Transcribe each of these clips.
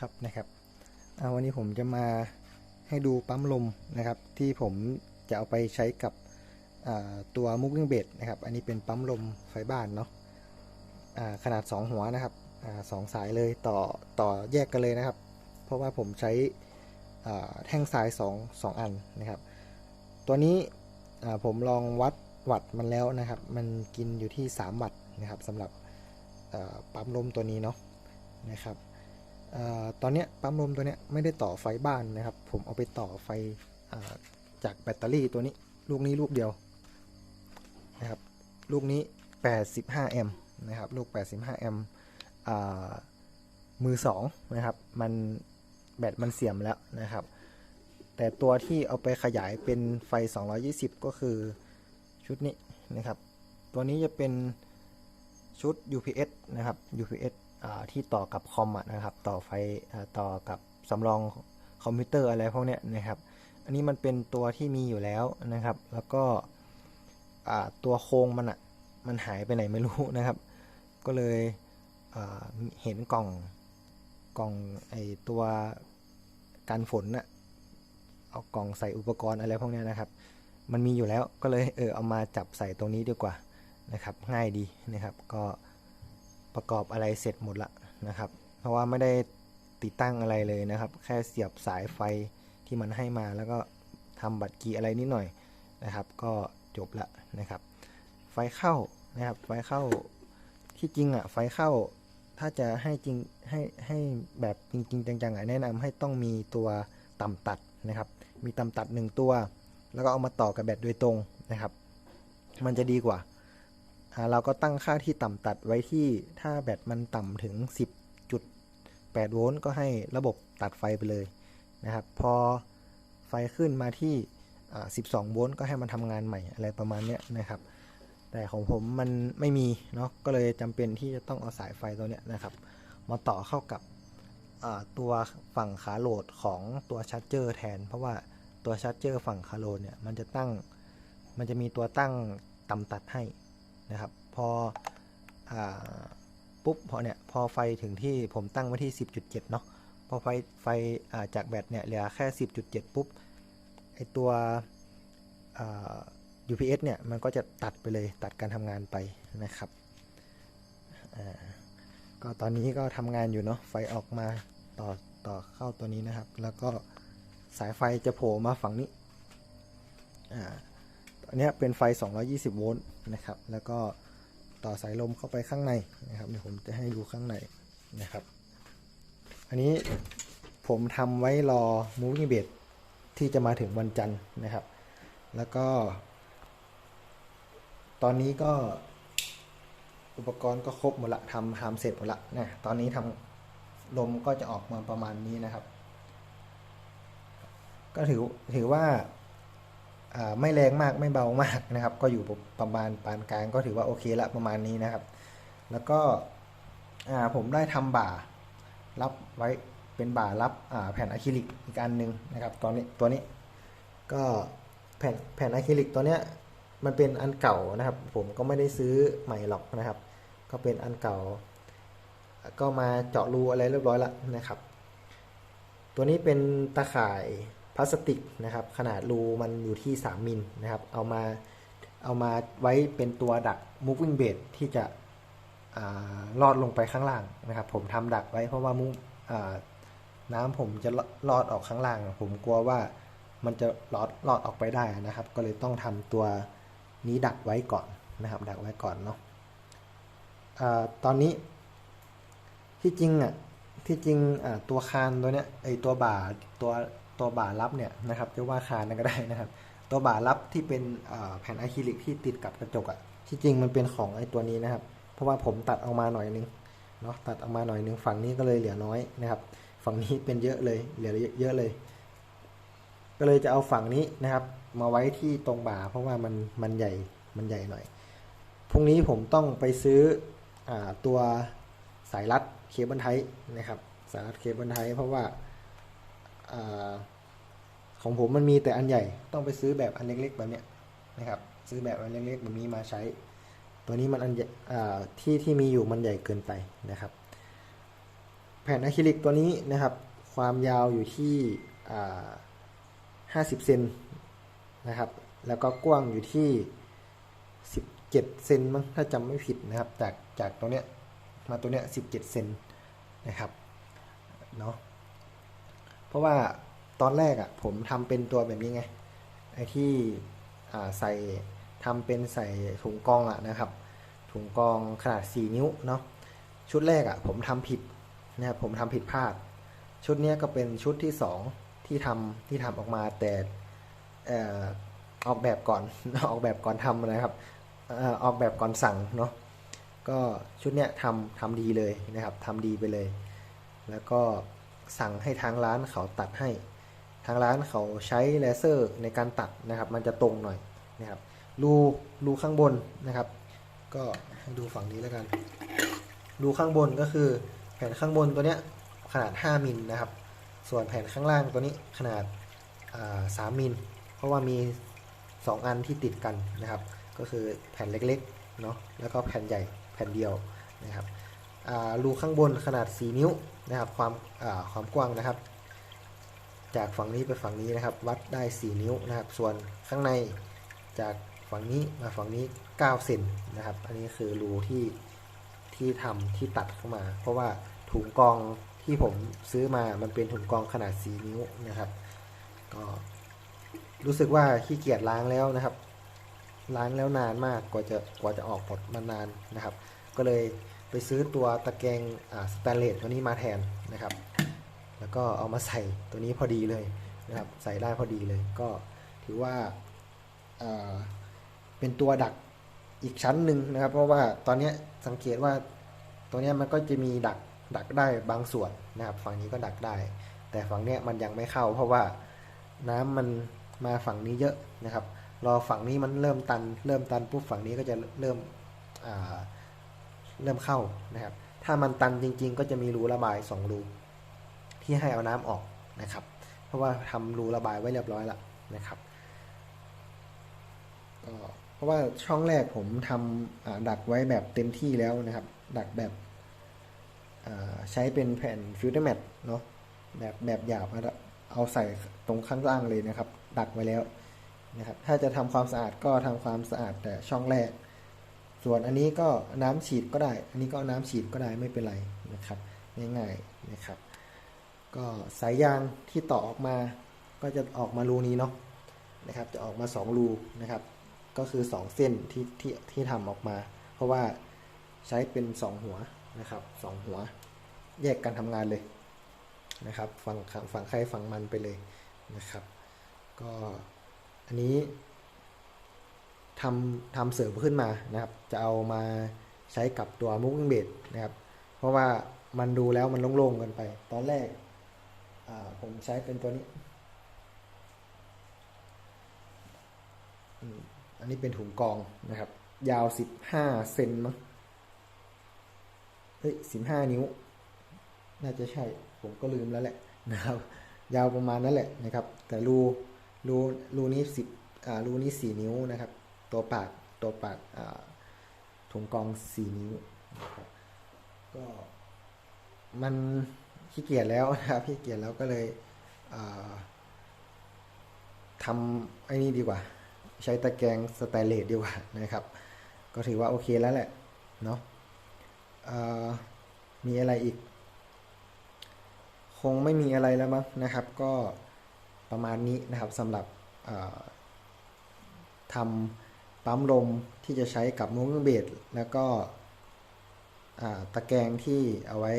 ครับนะครับอ่าวันนี้ผมจะมาให้ดูปั๊มลมนะครับ ที่ผมจะเอาไปใช้กับตัวมุก v ิ n งเบดนะครับ อันนี้เป็นปั๊มลมไฟบ้านเนาะอ่าขนาด 2 หัวนะครับอสองสายเลยต่อต่อแยกกันเลยนะครับ เพราะว่าผมใช้แท่งสาย2 2อันนะครับ ตัวนี้ผมลองวัดวัตต์มันแล้วนะครับ มันกินอยู่ที่ 3 วัตต์นะครับสำหรับปั๊มลมตัวนี้เนาะนะครับ ตอนนี้ปั๊มลมตัวนี้ไม่ได้ต่อไฟบ้านนะครับ ผมเอาไปต่อไฟอาจากแบตเตอรี่ตัวนี้ลูกนี้ลูกเดียวนะครับลูกนี้ 85 แอมป์นะครับลูก 85 แอมป์มือ2นะครับมันแบตมันเสื่อมแล้วนะครับ แต่ตัวที่เอาไปขยายเป็นไฟ 220 ก็คือชุดนี้นะครับ ตัวนี้จะเป็นชุด UPS นะครับ UPS ที่ต่อกับคอมนะครับ ต่อไฟต่อกับสำรองคอมพิวเตอร์อะไรพวกเนี้ยนะครับ อันนี้มันเป็นตัวที่มีอยู่แล้วนะครับ แล้วก็ตัวโครงมันอะมันหายไปไหนไม่รู้นะครับ ก็เลยเห็นกล่องกล่องไอตัวกันฝนน่ะเอากล่องใส่อุปกรณ์อะไรพวกเนี้ยนะครับ มันมีอยู่แล้วก็เลยเออเอามาจับใส่ตรงนี้ดีกว่านะครับ ง่ายดีนะครับ ก็ ประกอบอะไรเสร็จหมดละนะครับ เพราะว่าไม่ได้ติดตั้งอะไรเลยนะครับ แค่เสียบสายไฟที่มันให้มาแล้วก็ทำบัตรกีอะไรนิดหน่อยนะครับ ก็จบละนะครับ ไฟเข้านะครับ ไฟเข้าที่จริงอะไฟเข้าถ้าจะให้จริงให้ให้แบบจริง ๆ จังๆอะแนะนำให้ต้องมีตัวต่ำตัดนะครับ มีต่ำตัดหนึ่งตัว แล้วก็เอามาต่อกับแบตโดยตรงนะครับ มันจะดีกว่า เราก็ตั้งค่าที่ต่ำตัดไว้ที่ถ้าแบตมันต่ำถึง 10.8 โวลต์ก็ให้ระบบตัดไฟไปเลยนะครับ พอไฟขึ้นมาที่ 12 โวลต์ก็ให้มันทำงานใหม่อะไรประมาณนี้นะครับ แต่ของผมมันไม่มีเนาะ ก็เลยจำเป็นที่จะต้องเอาสายไฟตัวเนี้ยนะครับ มาต่อเข้ากับตัวฝั่งขาโหลดของตัวชาร์จเจอร์แทน เพราะว่าตัวชาร์จเจอร์ฝั่งขาโหลดเนี่ยมันจะตั้ง มันจะมีตัวตั้งต่ำตัดให้ นะครับ พออาปุ๊บพอเนี่ยพอไฟถึงที่ผมตั้งไว้ที่ 10.7 เนาะพอไฟไฟาจากแบตเนี่ยเหลือแค่ 10.7 ปุ๊บไอตัว UPS เนี่ยมันก็จะตัดไปเลยตัดการทำงานไปนะครับก็ตอนนี้ก็ทำงานอยู่เนาะไฟออกมาต่อต่อเข้าตัวนี้นะครับ แล้วก็สายไฟจะโผล่มาฝั่งนี้อ่า อันนี้เป็นไฟ 220 โวลต์นะครับ แล้วก็ต่อสายลมเข้าไปข้างในนะครับเดี๋ยวผมจะให้ดูข้างในนะครับ อันนี้ผมทำไว้รอ moving bed ที่จะมาถึงวันจันทร์นะครับ แล้วก็ ตอนนี้ก็อุปกรณ์ก็ครบหมดละทำทำเสร็จหมดละนะตอนนี้ทำลมก็จะออกมาประมาณนี้นะครับ ก็ถือถือว่าอ่า ไม่แรงมากไม่เบามากนะครับ ก็อยู่ประมาณปานกลางก็ถือว่าโอเคละประมาณนี้นะครับ แล้วก็ผมได้ทำบ่ารับไว้เป็นบ่ารับแผ่นอะคริลิกอีกอันหนึ่งนะครับ ตอนนี้ตัวนี้ก็แผ่นแผ่นอะคริลิกตัวเนี้ยมันเป็นอันเก่านะครับ ผมก็ไม่ได้ซื้อใหม่หรอกนะครับ ก็เป็นอันเก่า ก็มาเจาะรูอะไรเรียบร้อยแล้วนะครับ ตัวนี้เป็นตะข่าย พลาสติกนะครับ ขนาดรูมันอยู่ที่ 3 มิลนะครับ เอามาเอามาไว้เป็นตัวดัก moving bed ที่จะอลอดลงไปข้างล่างนะครับ ผมทำดักไว้เพราะว่ามุอ่าน้ำผมจะลอดออกข้างล่าง ผมกลัวว่ามันจะลอดลอดออกไปได้นะครับ ก็เลยต้องทำตัวนี้ดักไว้ก่อนนะครับ ดักไว้ก่อนเนาะอาตอนนี้ที่จริงอะที่จริงตัวคานตัวเนี้ยไอตัวบ่าตัว ตัวบ่ารับเนี่ยนะครับจะว่าคานนั่นก็ได้นะครับ ตัวบ่ารับที่เป็นแผ่นอะคริลิกที่ติดกับกระจกอะที่จริงมันเป็นของไอ้ตัวนี้นะครับ เพราะว่าผมตัดออกมาหน่อยนึงเนาะตัดออกมาหน่อยนึงฝั่งนี้ก็เลยเหลือน้อยนะครับ ฝั่งนี้เป็นเยอะเลยเหลือเยอะเลย ก็เลยจะเอาฝั่งนี้นะครับ มาไว้ที่ตรงบ่า เพราะว่ามันมันใหญ่มันใหญ่หน่อยพรุ่งนี้ผมต้องไปซื้ออตัวสายรัดเคเบิลไทนะครับ สายรัดเคเบิลไทเพราะว่า อของผมมันมีแต่อันใหญ่ต้องไปซื้อแบบอันเล็กๆแบบเนี้ยนะครับซื้อแบบอันเล็กๆแบบนี้มาใช้ ตัวนี้มันอันใหญ่ที่ที่มีอยู่มันใหญ่เกินไปนะครับ แผ่นอะคริลิกตัวนี้นะครับ ความยาวอยู่ที่50เซนนะครับ แล้วก็กว้างอยู่ที่ 17เซนมั้งถ้าจำไม่ผิดนะครับ จากจากตัวเนี้ยมาตัวเนี้ย17เซนนะครับเนาะ เพราะว่าตอนแรกอะ่ะผมทำเป็นตัวแบบนี้ไงไอ้ที่ใส่ทำเป็นใส่ถุงกองอะนะครับ ถุงกองขนาด 4 นิ้วเนาะชุดแรกอะผมทำผิดนะครับผมทำผิดพลาด ชุดนี้ก็เป็นชุดที่ 2 ที่ทำที่ทำออกมาแต่เอ่อออกแบบก่อนออกแบบก่อนทำนะครับเออออกแบบก่อนสั่งเนาะก็ชุดเนี้ยทำทำดีเลยนะครับทำดีไปเลย แล้วก็ สั่งให้ทางร้านเขาตัดให้ ทางร้านเขาใช้เลเซอร์ในการตัดนะครับ มันจะตรงหน่อยนะครับรูรูข้างบนนะครับ ก็ดูฝั่งนี้แล้วกันรูข้างบนก็คือแผ่นข้างบนตัวเนี้ยขนาด 5มิลนะครับ ส่วนแผ่นข้างล่างตัวนี้ขนาดอ่า3มิลเพราะว่ามี 2 อันที่ติดกันนะครับ ก็คือแผ่นเล็กๆเนาะแล้วก็แผ่นใหญ่แผ่นเดียวนะครับ รูข้างบนขนาด 4 นิ้วนะครับความาความกว้างนะครับ จากฝั่งนี้ไปฝั่งนี้นะครับ วัดได้ 4 นิ้วนะครับ ส่วนข้างในจากฝั่งนี้มาฝั่งนี้9เซนนะครับ อันนี้คือรูที่ที่ทำที่ตัดเข้ามา เพราะว่าถุงกองที่ผมซื้อมามันเป็นถุงกองขนาด 4 นิ้วนะครับ ก็รู้สึกว่าขี้เกียจล้างแล้วนะครับ ล้างแล้วนานมากกว่าจะกว่าจะออกหมดมานานนะครับ ก็เลย ไปซื้อตัวตะแกรงสแตนเลสตัวนี้มาแทนนะครับ แล้วก็เอามาใส่ตัวนี้พอดีเลยนะครับ ใส่ได้พอดีเลย ก็ถือว่าเอ่อเป็นตัวดักอีกชั้นหนึ่งนะครับ เพราะว่าตอนนี้สังเกตว่าตัวนี้มันก็จะมีดักดักได้บางส่วนนะครับ ฝั่งนี้ก็ดักได้ แต่ฝั่งเนี้ยมันยังไม่เข้า เพราะว่าน้ำมันมาฝั่งนี้เยอะนะครับ รอฝั่งนี้มันเริ่มตัน เริ่มตันปุ๊บฝั่งนี้ก็จะเริ่มอ่า เริ่มเข้านะครับ ถ้ามันตันจริง ๆ ก็จะมีรูระบายสองรูที่ให้เอาน้ำออกนะครับ เพราะว่าทำรูระบายไว้เรียบร้อยแล้วนะครับเพราะว่าช่องแรกผมทำอ่าดักไว้แบบเต็มที่แล้วนะครับ ดักแบบใช้เป็นแผ่นฟิลเตอร์แมทเนาะแบบแบบหยาบเอาใส่ตรงข้างล่างเลยนะครับ ดักไว้แล้วนะครับ ถ้าจะทำความสะอาดก็ทำความสะอาดแต่ช่องแรก ส่วนอันนี้ก็น้ำฉีดก็ได้ อันนี้ก็น้ำฉีดก็ได้ไม่เป็นไรนะครับง่ายๆนะครับ ก็สายยางที่ต่อออกมาก็จะออกมารูนี้เนาะนะครับ จะออกมา 2 รูนะครับ ก็คือ 2 เส้นที่ที่ที่ทำออกมา เพราะว่าใช้เป็น 2 หัวนะครับสองหัวแยกกันทำงานเลยนะครับฝั่งฝั่งใครฝั่งมันไปเลยนะครับ ก็อันนี้ ทำทำเสริมขึ้นมานะครับ จะเอามาใช้กับตัวมุกเบดนะครับ เพราะว่ามันดูแล้วมันโล่งๆกันไป ตอนแรกผมใช้เป็นตัวนี้ อันนี้เป็นถุงกองนะครับ ยาวสิบห้าเซนมั้งเฮ้ยสิบห้านิ้ว น่าจะใช่ผมก็ลืมแล้วแหละนะครับ ยาวประมาณนั้นแหละนะครับ แต่รูรูรูนี้สิบอ่ารูนี้สี่นิ้วนะครับ ตัวปากตัวปากถุงกองสีนิ้วนะครับก็มันขี้เกียจแล้วนะครับขี้เกียจแล้วก็เลยทำไอ้นี่ดีกว่า ใช้ตะแกรงสแตนเลสดีกว่านะครับ ก็ถือว่าโอเคแล้วแหละเนาะมีอะไรอีก คงไม่มีอะไรแล้วมั้งนะครับ ก็ประมาณนี้นะครับสำหรับทำ ปั๊มลมที่จะใช้กับมุ้งเบดแล้วก็ตะแกรงที่เอาไว้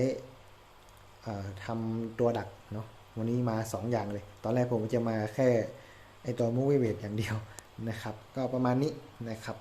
ทำตัวดักเนาะวันนี้มา 2 อย่างเลย ตอนแรกผมจะมาแค่ไอตัวมูวี่เวทอย่างเดียวนะครับ ก็ประมาณนี้นะครับ